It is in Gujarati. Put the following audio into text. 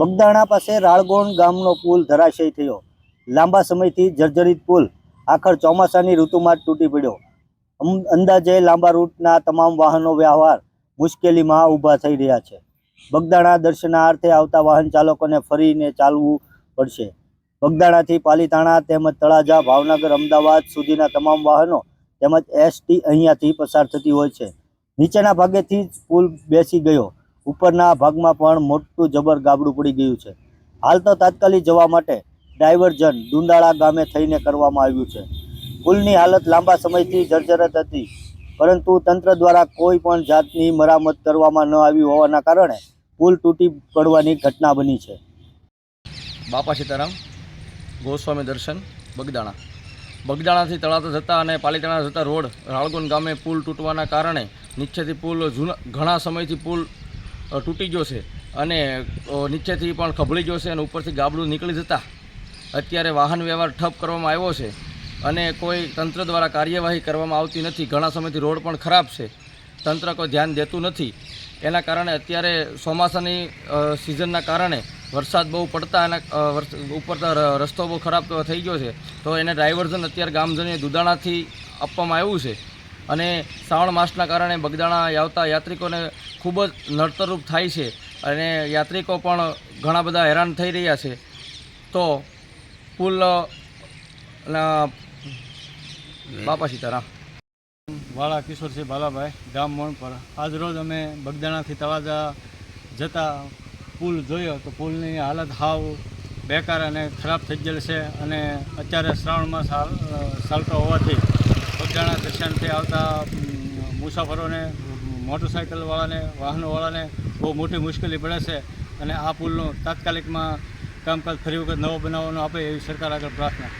બગદાણા પાસે રાળગોણ ગામનો પુલ ધરાશય થયો. લાંબા સમયથી જર્જરિત પુલ આખર ચોમાસાની ઋતુમાં જ તૂટી પડ્યો. અંદાજે લાંબા રૂટના તમામ વાહનો વ્યવહાર મુશ્કેલીમાં ઊભા થઈ રહ્યા છે. બગદાણા દર્શનાર્થે આવતા વાહન ચાલકોને ફરીને ચાલવું પડશે. બગદાણાથી પાલીતાણા તેમજ તળાજા ભાવનગર, અમદાવાદ સુધીના તમામ વાહનો તેમજ એસટી અહીંયાથી પસાર થતી હોય છે. નીચેના ભાગેથી જ પુલ બેસી ગયો. ઉપરના ભાગમાં પણ મોટું જબર ગાબડું પડી ગયું છે. હાલ તો તાત્કાલિક જવા માટે ડાયવર્ઝન ડુંડાળા ગામે થઈને કરવામાં આવ્યું છે. પુલની હાલત લાંબા સમયથી જર્જરત હતી, પરંતુ તંત્ર દ્વારા કોઈ પણ જાતની મરામત કરવામાં ન આવી હોવાના કારણે પુલ તૂટી પડવાની ઘટના બની છે. બાપા સીતારામ, ગોસ્વામી દર્શન, બગદાણા. બગદાણાથી તળાતા જતા અને પાલીતાણા જતા રોડ રાળગોન ગામે પુલ તૂટવાના કારણે નીચેથી પુલ જૂના, ઘણા સમયથી પુલ તૂટી ગયો અને નીચેથી પણ ખભળી ગયો છે અને ઉપરથી ગાબડું નીકળી જતા અત્યારે વાહન વ્યવહાર ઠપ કરવામાં આવ્યો છે. અને કોઈ તંત્ર દ્વારા કાર્યવાહી કરવામાં આવતી નથી. ઘણા સમયથી રોડ પણ ખરાબ છે. તંત્ર કોઈ ધ્યાન દેતું નથી. એના કારણે અત્યારે ચોમાસાની સિઝનના કારણે વરસાદ બહુ પડતા અને ઉપર રસ્તો બહુ ખરાબ થઈ ગયો છે. તો એને ડાયવર્ઝન અત્યારે ગામજનોએ દુદાણાથી આપવામાં આવ્યું છે. અને શ્રાવણ માસના કારણે બગદાણા આવતા યાત્રિકોને ખૂબ જ નડતરરૂપ થાય છે અને યાત્રિકો પણ ઘણા બધા હેરાન થઈ રહ્યા છે. તો પુલ બાપા સીતારામ. વાળા કિશોરસિંહ બાલાભાઈ ગામ મોણપર. આજ રોજ અમે બગદાણાથી તળાજા જતા પુલ જોયો તો પુલની હાલત હાવ બેકાર અને ખરાબ થઈ ગયેલ છે અને અત્યારે શ્રાવણ માસ ચાલતો હોવાથી બગદાણા આવતા મુસાફરોને મોટરસાઇકલવાળાને વાહનોવાળાને બહુ મોટી મુશ્કેલી પડે છે અને આ પુલનું તાત્કાલિકમાં કામકાજ ફરી વખત નવો બનાવવાનો આપે એવી સરકાર આગળ પ્રાર્થના.